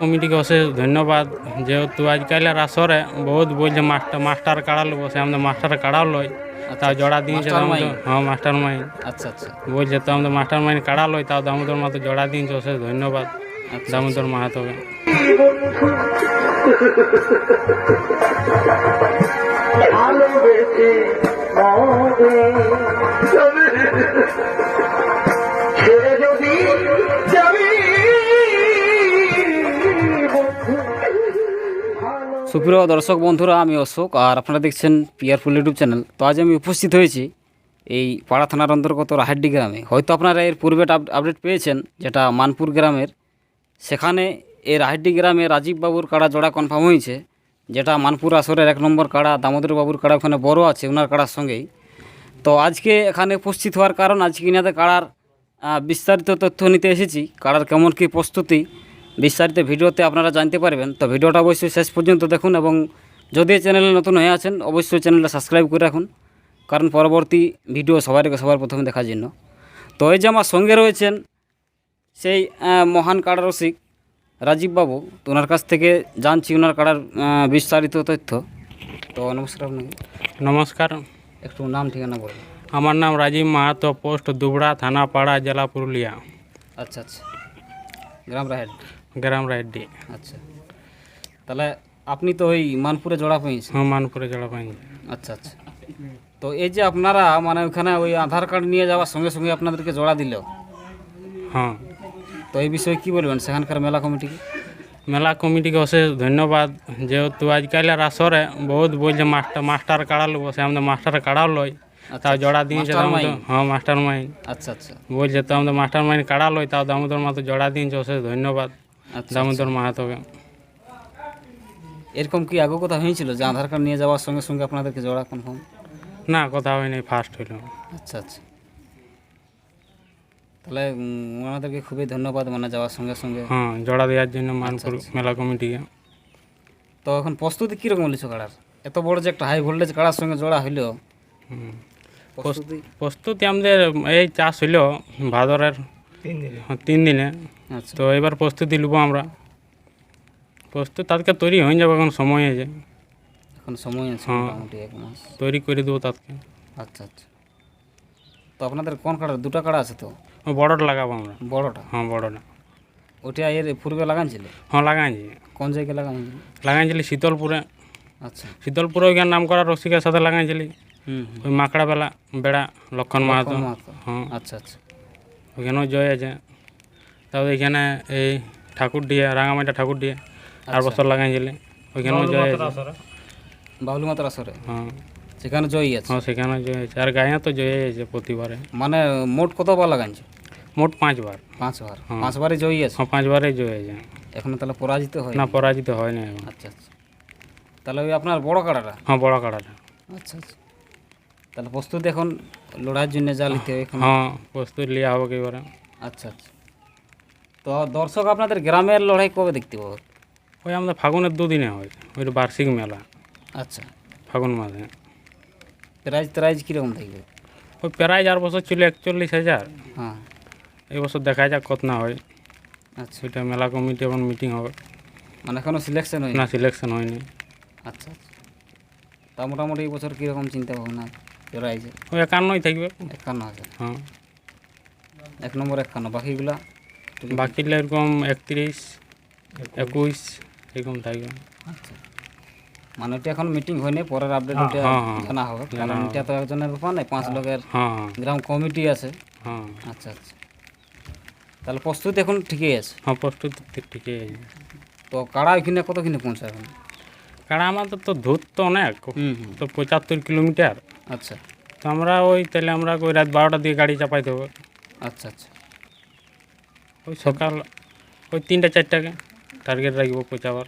কমিটিকে অশেষ ধন্যবাদ যেহেতু আজকাল আজকালের আসরে বহুত বলছে মাস্টার মাস্টার কাড়ালো বসে আমাদের মাস্টার কাড়ালো তাও জোড়া দিয়েছে? হ্যাঁ মাস্টার মাইন্ড আচ্ছা আচ্ছা বলছে তো আমাদের মাস্টার মাইন্ড কাড়ালো তাও দামোদর মাতো জোড়া দিয়েছে অশেষ ধন্যবাদ দামোদর মাহাতোকে সুপ্রিয় দর্শক বন্ধুরা, আমি অশোক আর আপনারা দেখছেন পিয়ারফুল ইউটিউব চ্যানেল তো আজ আমি উপস্থিত হয়েছি এই পাড়া থানার অন্তর্গত রাহাড্ডি গ্রামে। হয়তো আপনারা এর পূর্বে আপডেট পেয়েছেন যেটা মানপুর গ্রামের। সেখানে এই রাহাড্ডি গ্রামে রাজীব বাবুর কাড়া জোড়া কনফার্ম হয়েছে, যেটা মানপুর আসরের এক নম্বর কাড়া, দামোদর বাবুর কাড়া ওখানে বড় আছে ওনার কাড়ার সঙ্গেই। তো আজকে এখানে উপস্থিত হওয়ার কারণ, আজকে ইনাদের কাড়ার বিস্তারিত তথ্য নিতে এসেছি। কাড়ার কেমন কী প্রস্তুতি বিস্তারিত ভিডিওতে আপনারা জানতে পারবেন। তো ভিডিওটা অবশ্যই শেষ পর্যন্ত দেখুন এবং যদি চ্যানেলে নতুন হয়ে আছেন অবশ্যই চ্যানেলটা সাবস্ক্রাইব করে রাখুন। কারণ পরবর্তী ভিডিও সবার সবার প্রথমে দেখার জন্য। তো এই যে আমার সঙ্গে রয়েছেন সেই মহান কাড়া রসিক রাজীব বাবু। তো ওনার কাছ থেকে জানছি ওনার কাড়ার বিস্তারিত তথ্য। তো নমস্কার আপনাকে। নমস্কার। একটু নাম ঠিকানা বলুন। আমার নাম রাজীব মাহাতো পোস্ট দুবড়া থানা পাড়া জেলা পুরুলিয়া। আচ্ছা আচ্ছা। গ্রাম রাহেড গ্রাম রাইডি আচ্ছা। তাহলে আপনি তো ওই মানপুরে জোড়া পেয়েছেন হ্যাঁ মানপুরে জেলা পাইনি আচ্ছা আচ্ছা। তো এই যে আপনারা মানে ওইখানে ওই আধার কার্ড নিয়ে যাওয়ার সঙ্গে সঙ্গে আপনাদেরকে জোড়া দিল। হ্যাঁ। তো এই বিষয়ে কি বলবেন? সেখানকার মেলা কমিটিকে মেলা কমিটিকে অশেষ ধন্যবাদ। যেহেতু আজকালের আসরে বহুত বলছে মাস্টার মাস্টার কাড়ালো বসে আমাদের মাস্টার কাড়ালো তাও জোড়া দিয়েছে দামোদর মাইন্ড? হ্যাঁ মাস্টার মাইন্ড আচ্ছা আচ্ছা। বলছে তো আমাদের মাস্টার মাইন্ড কাড়ালো তাও দামোদর মাতো জোড়া দিয়েছে অশেষ ধন্যবাদ। আচ্ছা দামোদর মাহাতোকে এরকম কি আগে কথা হয়েছিল যে আধার কার্ড নিয়ে যাওয়ার সঙ্গে সঙ্গে আপনাদেরকে জোড়া কনফার্ম না কথা হয়নি ফার্স্ট হইল। আচ্ছা আচ্ছা। তাহলে ওনাদেরকে খুবই ধন্যবাদ মানে যাওয়ার সঙ্গে সঙ্গে। হ্যাঁ জোড়া দেওয়ার জন্য আচ্ছা, মানপুর মেলা কমিটিকে তো এখন প্রস্তুতি কীরকম লিছো কাড়ার এত বড় যে একটা হাই ভোল্টেজ কাড়ার সঙ্গে জোড়া হইল। প্রস্তুতি আমাদের এই চাষ হইল ভাদরের হ্যাঁ, তিন দিনে আচ্ছা। তো এবার প্রস্তুতি নেব আমরা। প্রস্তুত তাদেরকে তৈরি হয়ে যাবে এখন সময় আছে। এখন সময় আছে হ্যাঁ। মোটামুটি এক মাস। তৈরি করে দেবো তাদেরকে আচ্ছা আচ্ছা। তো আপনাদের কোন কাড়া দুটো কাড়া আছে তো? বড়টা লাগাবো আমরা। বড়টা? হ্যাঁ বড়টা। ওটা এর পূর্বে লাগানছিলে হ্যাঁ লাগাইছি। কোন জায়গায় লাগানছিলে লাগাইছিলি শীতলপুরে। আচ্ছা। শীতলপুরে ওইখানে নাম করা রসিকের সাথে লাগাইছিলি। ওই মাকড়া বেলা বেড়া লক্ষণ মাহাতো। হ্যাঁ। আচ্ছা আচ্ছা। ওইখানেও জয় আছে। তারপর এখানে এই ঠাকুর দিয়ে রাঙামাটিয়া ঠাকুর দিয়ে আর বছর লাগাইছিলি ওইখানেও জয় আছে। বাবলু মাতার আসরে? হ্যাঁ। সেখানে জয়ী আছে? হ্যাঁ সেখানে জয় আছে। আর গায়ে তো জয় আছে প্রতিবারে। মানে মোট কতবার লাগানছে মোট পাঁচবার। পাঁচবার? হ্যাঁ। পাঁচবারই জয়ী আছে? হ্যাঁ পাঁচবারে জয় আছে। এখনও তাহলে পরাজিত হয় না পরাজিত হয়নি এখন। আচ্ছা আচ্ছা। তাহলে ওই আপনার বড় কাড়াটা? হ্যাঁ বড় কাড়াটা। আচ্ছা আচ্ছা। তাহলে প্রস্তুতি এখন লড়াইয়ের জন্য যা নিতে হবে এখন। হ্যাঁ প্রস্তুত লিয়া হবে এবারে আচ্ছা আচ্ছা। তো দর্শক আপনাদের গ্রামের লড়াই কবে দেখতে পাবো? ওই আমাদের ফাগুনের দুদিনে হয় ওই বার্ষিক মেলা। আচ্ছা। ফাগুন মাসে। প্রাইজ প্রাইজ কীরকম থাকবে? ওই প্রায় চার বছর ছিল একচল্লিশ হাজার। হ্যাঁ। এই বছর দেখা যাক কত না হয়। আচ্ছা। সেটা মেলা কমিটি এখন মিটিং হবে। মানে এখনও সিলেকশন হয়নি? না সিলেকশন হয়নি। আচ্ছা আচ্ছা। তা মোটামুটি এই বছর কীরকম চিন্তা ভাবনা? প্রাইজে ওই একান্নই থাকবে? একান্ন হাজার। হ্যাঁ। এক নম্বর একান্ন বাকিগুলা বাকি এরকম একত্রিশ একুশ এরকম থাকবে। আচ্ছা। মানে ওটা এখন মিটিং হয়নি পরের আপডেট ওটা হ্যাঁ, হ্যাঁ। জানা হবে। কারণ এটা তো একজনের ব্যাপার নাই পাঁচ লোকের হ্যাঁ। হ্যাঁ গ্রাম কমিটি আছে। হ্যাঁ। আচ্ছা আচ্ছা। তাহলে প্রস্তুতি এখন ঠিকই আছে? হ্যাঁ প্রস্তুত ঠিকই আছে। তো কাড়া ওইখানে কতখানি এখন কারণ আমাদের তো ধূর তো অনেক। তো পঁচাত্তর কিলোমিটার। আচ্ছা। তো আমরা ওই তাহলে আমরা ওই রাত বারোটার দিকে গাড়ি চাপাই দেবো আচ্ছা আচ্ছা। ওই সকাল ওই তিনটা চারটাকে টার্গেট রাখব পৌঁছাবার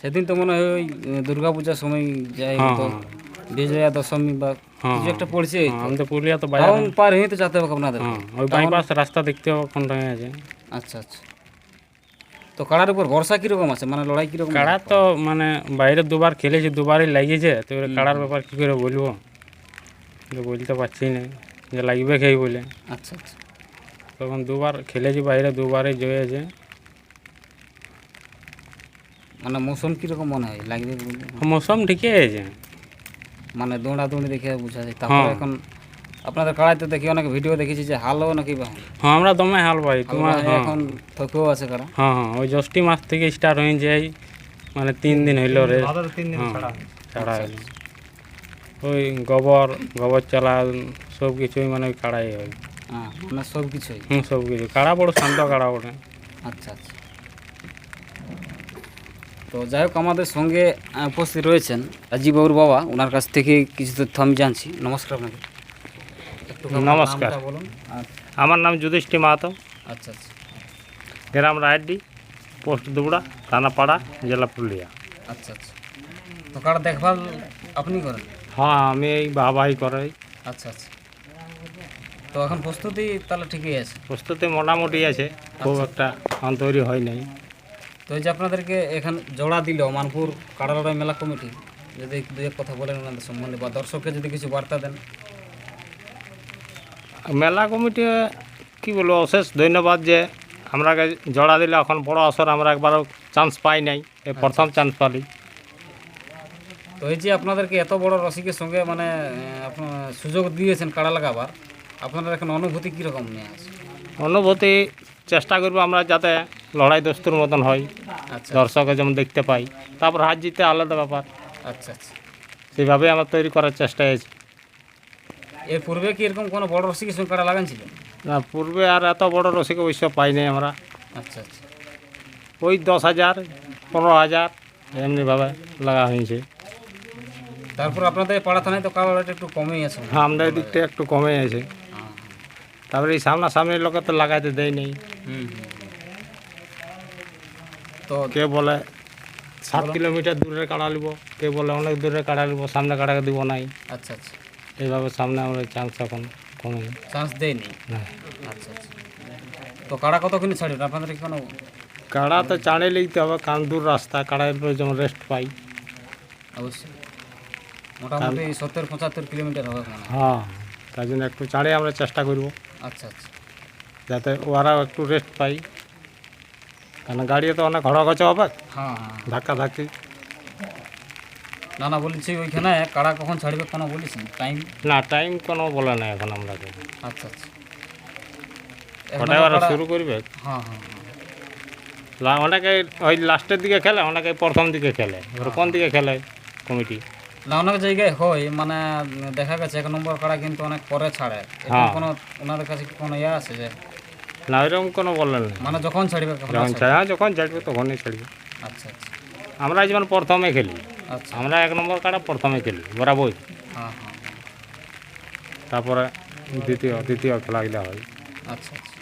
সেদিন তো মনে হয় ওই দুর্গা পূজার সময় যাই হ্যাঁ তো হ্যাঁ। বিজয়া দশমী বা হ্যাঁ, কিছু একটা পড়ছে। হ্যাঁ, আমাদের পুরুলিয়া তো বাজার পার হয়ে তো যেতে হবে আপনাদের। হ্যাঁ ওই বাইপাস রাস্তা দেখতে হবে কোনটা আছে। আচ্ছা আচ্ছা। তো কাড়ার উপর ভরসা কীরকম আছে? মানে লড়াই কীরকম কাড়া তো মানে বাইরে দুবার খেলেছি দুবারই লাগিয়েছে তো কাড়ার ব্যাপার কী করে বলব? তো বলতে পারছি না। যে লাগবে খেয়ে বলে। আচ্ছা আচ্ছা। তখন দুবার খেলেছি বাইরে দুবারই জয়েছে। মানে মৌসুম কীরকম মনে হয়? লাগবে বলে? মৌসুম ঠিকই আছে মানে দৌড়াদৌড়ি দেখে বোঝা যায়। তারপরে হ্যাঁ। এখন আপনাদের কাড়াইতে দেখি অনেক ভিডিও দেখেছি যে হালও নাকি বা হ্যাঁ আমরা দমে হাল পাই। তোমার হ্যাঁ। এখন থকেও আছে কারা? হ্যাঁ হ্যাঁ ওই জ্যৈষ্ঠী মাস থেকে স্টার্ট হয়ে যায়। মানে তিন দিন হইল রে। হ্যাঁ, ছাড়া। হইল ওই গোবর গোবর চালা সব কিছুই মানে ওই কাড়াই হয়। হ্যাঁ মানে সব কিছুই। হুম সব কিছু। কাড়া বড় শান্ত কাড়া ওঠে আচ্ছা আচ্ছা। তো যাই হোক আমাদের সঙ্গে উপস্থিত রয়েছেন রাজীব বাবুর বাবা। ওনার কাছ থেকে কিছু তথ্য আমি জানছি। নমস্কার আপনাকে। নমস্কার। বলুন। আমার নাম যুধিষ্ঠি মাহাতো। আচ্ছা আচ্ছা। গ্রাম রায়ডি পোস্ট দুবড়া থানা পাড়া জেলা পুরুলিয়া। আচ্ছা আচ্ছা। তো কারা দেখভাল আপনি করেন? হ্যাঁ আমি এই বাবাই করাই। আচ্ছা আচ্ছা। তো এখন প্রস্তুতি তাহলে ঠিকই আছে? প্রস্তুতি মোটামুটি আছে খুব একটা এখন তৈরি হয় নাই। তো এই যে আপনাদেরকে এখান জোড়া দিল মানপুর কাড়ালড়াই মেলা কমিটি যদি দু এক কথা বলেন ওনাদের সম্বন্ধে বা দর্শককে যদি কিছু বার্তা দেন। মেলা কমিটি কি বলব অশেষ ধন্যবাদ যে আমরা জড়া দিলে এখন বড় আসর আমরা একবারও চান্স পাই নাই এই প্রথম চান্স পালি। তো এই যে আপনাদেরকে এত বড় রসিকের সঙ্গে মানে সুযোগ দিয়েছেন কাড়া লাগাবার আপনাদের এখন অনুভূতি কীরকম নিয়ে আছে? অনুভূতি চেষ্টা করব আমরা যাতে লড়াই দস্তুর মতন হয় আচ্ছা। দর্শকে যেমন দেখতে পাই। তারপর হাত জিতে আলাদা ব্যাপার। আচ্ছা আচ্ছা। সেইভাবে আমরা তৈরি করার চেষ্টায় আছি। এর পূর্বে কি এরকম কোনো বড় রসিকের সঙ্গে কাড়া লাগান ছিল না পূর্বে আর এত বড় রসিক অবশ্য পাই নাই আমরা। আচ্ছা আচ্ছা। ওই দশ হাজার পনেরো হাজার এমনিভাবে লাগা হয়েছে। তারপর আপনাদের পাড়া থানায় তো কাড়াটা একটু কমেই আছে। হ্যাঁ আমাদের দিকটা একটু কমে আছে। তারপরে এই সামনাসামনির লোকে তো লাগাইতে দেয় নেই। তো কে বলে সাত কিলোমিটার দূরে কাড়া লিব কে বলে অনেক দূরে কাড়া লিব সামনে কাড়া দিব নাই। আচ্ছা আচ্ছা। এইভাবে সামনে আমরা চান্স এখন কমে চান্স দেয়নি না আচ্ছা আচ্ছা। তো কাড়া কতক্ষণে ছাড়বেন আপনাদের কোনো কাড়া তো চাঁড়ে লিখতে হবে কারণ দূর রাস্তা উপরে যেমন রেস্ট পাই। অবশ্যই। মোটামুটি সত্তর পঁচাত্তর কিলোমিটার হবে হ্যাঁ। তার জন্য একটু চাঁড়ে আমরা চেষ্টা করব। আচ্ছা আচ্ছা। যাতে ওরাও একটু রেস্ট পাই কারণ গাড়িতে তো অনেক ঘড়াঘচা হবে। হ্যাঁ হ্যাঁ। ধাক্কা ধাক্কি না না বলছি ওইখানে কাড়া কখন ছাড়বে কোনো বলিস টাইম না টাইম কোনো বলে না এখন আমরা আচ্ছা আচ্ছা। ওরা শুরু করবে? হ্যাঁ হ্যাঁ হ্যাঁ। অনেকে ওই লাস্টের দিকে খেলে অনেকে প্রথম দিকে খেলে। এবার কোন দিকে খেলে? কমিটি। না অনেক জায়গায় হয় মানে দেখা গেছে এক নম্বর কাড়া কিন্তু অনেক পরে ছাড়ে। এরকম হ্যাঁ। কোনো ওনাদের কাছে কি কোনো ইয়ে আছে যে? না ওইরকম কোনো বলেন না মানে যখন ছাড়বে কখন যখন? ছাড়া। হ্যাঁ, যখন ছাড়বে তখনই ছাড়বে। আচ্ছা আচ্ছা। আমরা যেমন প্রথমে খেলি আচ্ছা। আমরা এক নম্বর কাটা প্রথমে খেলি বরাবর হ্যাঁ হ্যাঁ। তারপরে দ্বিতীয় দ্বিতীয় খেলাগুলো হয়। আচ্ছা আচ্ছা।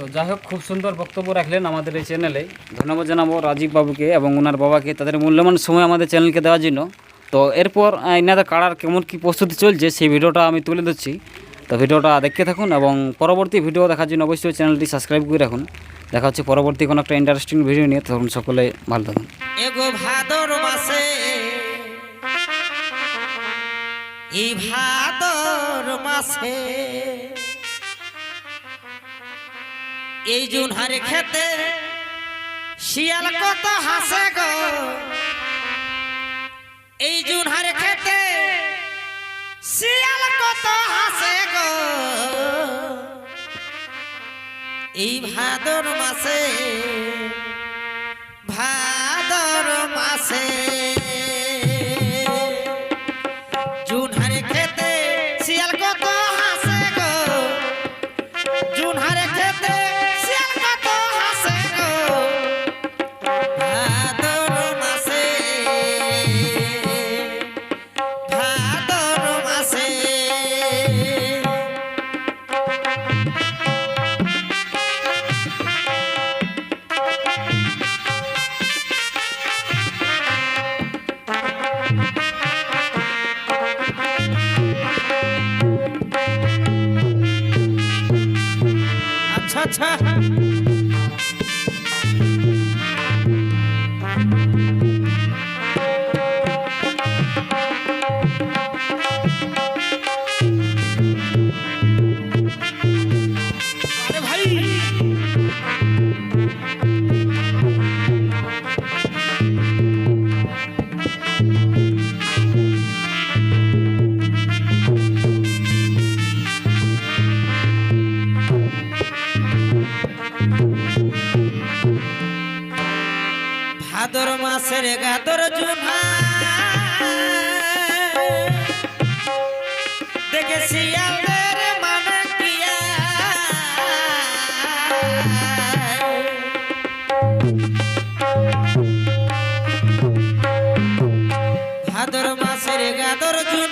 তো যাই হোক, খুব সুন্দর বক্তব্য রাখলেন আমাদের এই চ্যানেলে। ধন্যবাদ জানাব রাজীব বাবুকে এবং ওনার বাবাকে, তাদের মূল্যবান সময় আমাদের চ্যানেলকে দেওয়ার জন্য। তো এরপর এনাদের কাড়ার কেমন কী প্রস্তুতি চলছে, সেই ভিডিওটা আমি তুলে ধরছি। তো ভিডিওটা দেখতে থাকুন এবং পরবর্তী ভিডিও দেখার জন্য অবশ্যই চ্যানেলটি সাবস্ক্রাইব করে রাখুন। দেখা হচ্ছে পরবর্তী কোনো একটা ইন্টারেস্টিং ভিডিও নিয়ে। তখন সকলে ভালো থাকুন। এই ভাদর মাসে এই জুন হারে খেতে শিয়াল কত হাসে গো। এই জুন হারে খেতে শিয়াল কত হাসে গো। এই ভাদর মাসে ভাদর রে গাতর জুনা। দেখেছি আমার মানে কিয়া ভাদর মাসের গাতর জুনা।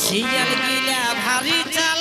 শিয়াল গিলা ভারী চাল